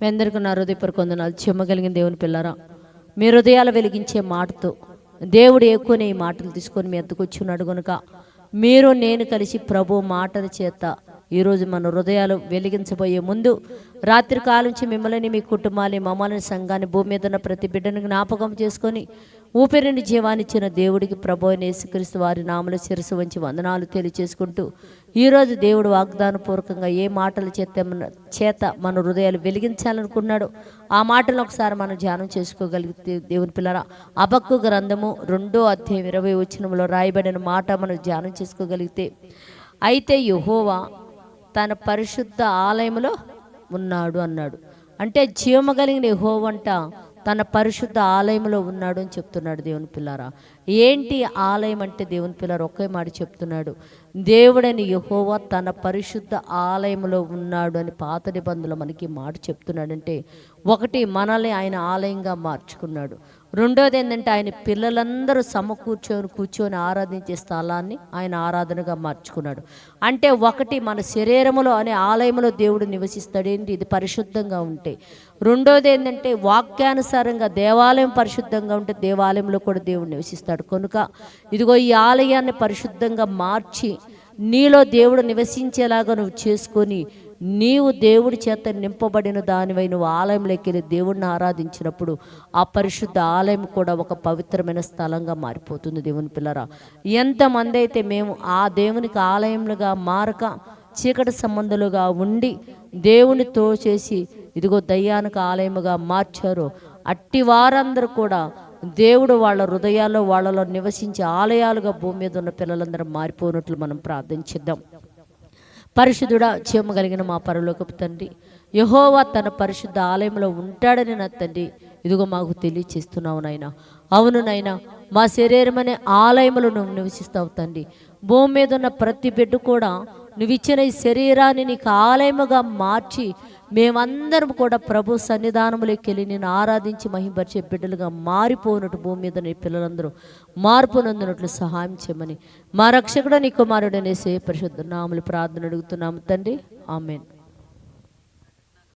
మీ అందరికీ నా హృదయపూర్వక వందనాలు. చెమ్మగలిగిన దేవుని పిల్లరా మీ హృదయాలు వెలిగించే మాటతో దేవుడు ఎక్కువనే ఈ మాటలు తీసుకొని మీ ఎద్దుకు వచ్చున్నాడు కనుక మీరు నేను కలిసి ప్రభు మాటల చేత ఈరోజు మన హృదయాలు వెలిగించబోయే ముందు రాత్రి కాలం నుంచి మిమ్మల్ని మీ కుటుంబాన్ని మమ్మల్ని సంఘాన్ని భూమి మీద ఉన్న ప్రతి బిడ్డను జ్ఞాపకం చేసుకొని ఊపిరిని జీవానిచ్చిన దేవుడికి ప్రభు అయిన యేసుక్రీస్తు వారి నామలు శిరసు వంచి వందనాలు తెలియచేసుకుంటూ ఈరోజు దేవుడు వాగ్దానపూర్వకంగా ఏ మాటలు చేత మన- చేత మన హృదయాలు వెలిగించాలనుకున్నాడో ఆ మాటలు ఒకసారి మనం ధ్యానం చేసుకోగలిగితే దేవుని పిల్లరా అబక్కు గ్రంథము రెండో అధ్యాయం ఇరవై వచనంలో రాయబడిన మాట మనం ధ్యానం చేసుకోగలిగితే అయితే యహోవా తన పరిశుద్ధ ఆలయంలో ఉన్నాడు అన్నాడు. అంటే జీవమగలిగిన హోవంట తన పరిశుద్ధ ఆలయంలో ఉన్నాడు అని చెప్తున్నాడు దేవుని పిల్లారా. ఏంటి ఆలయం అంటే దేవుని పిల్లలు ఒకే మాట చెప్తున్నాడు? దేవుడని యహోవా తన పరిశుద్ధ ఆలయంలో ఉన్నాడు అని పాత నిబంధనలు మనకి మాట చెప్తున్నాడంటే ఒకటి మనల్ని ఆయన ఆలయంగా మార్చుకున్నాడు. రెండోది ఏంటంటే ఆయన పిల్లలందరూ సమకూర్చొని కూర్చొని ఆరాధించే స్థలాన్ని ఆయన ఆరాధనగా మార్చుకున్నాడు. అంటే ఒకటి మన శరీరములో అనే ఆలయంలో దేవుడు నివసిస్తాడు. ఏంటి? ఇది పరిశుద్ధంగా ఉంటే. రెండోది ఏంటంటే వాక్యానుసారంగా దేవాలయం పరిశుద్ధంగా ఉంటే దేవాలయంలో కూడా దేవుడు నివసిస్తాడు. కనుక ఇదిగో ఈ ఆలయాన్ని పరిశుద్ధంగా మార్చి నీలో దేవుడు నివసించేలాగా నువ్వు చేసుకొని నీవు దేవుడి చేత నింపబడిన దానివై నువ్వు ఆలయంలోకి వెళ్ళి దేవుడిని ఆరాధించినప్పుడు ఆ పరిశుద్ధ ఆలయం కూడా ఒక పవిత్రమైన స్థలంగా మారిపోతుంది దేవుని పిల్లరా. ఎంతమంది అయితే మేము ఆ దేవునికి ఆలయములుగా మారక చీకటి సంబంధులుగా ఉండి దేవుని తోచేసి ఇదిగో దయ్యానికి ఆలయముగా మార్చారో అట్టి వారందరూ కూడా దేవుడు వాళ్ళ హృదయాల్లో వాళ్ళలో నివసించే ఆలయాలుగా భూమి మీద ఉన్న పిల్లలందరూ మారిపోయినట్లు మనం ప్రార్థించిద్దాం పరిశుద్ధుడా చేయగలిగిన మా పరలోకపు తండ్రి యహోవా తన పరిశుద్ధ ఆలయంలో ఉంటాడని నా తండ్రి ఇదిగో మాకు తెలియచేస్తున్నావు నాయన. అవును నాయన మా శరీరం అనే ఆలయంలో నువ్వు నివసిస్తావు తండ్రి. భూమి మీద ఉన్న ప్రతి బిడ్డ కూడా నువ్వు ఇచ్చిన ఈ శరీరాన్ని నీకు ఆలయముగా మార్చి మేమందరం కూడా ప్రభు సన్నిధానములోకి వెళ్ళి నేను ఆరాధించి మహింపరిచే బిడ్డలుగా మారిపోనట్టు భూమి మీద నీ పిల్లలందరూ మార్పు నందినట్లు సహాయం చేయమని మా రక్షకుడు నీ కుమారుడనేసే పరిశుద్ధ నాములు ప్రార్థన అడుగుతున్నాము తండ్రి. ఆమెను.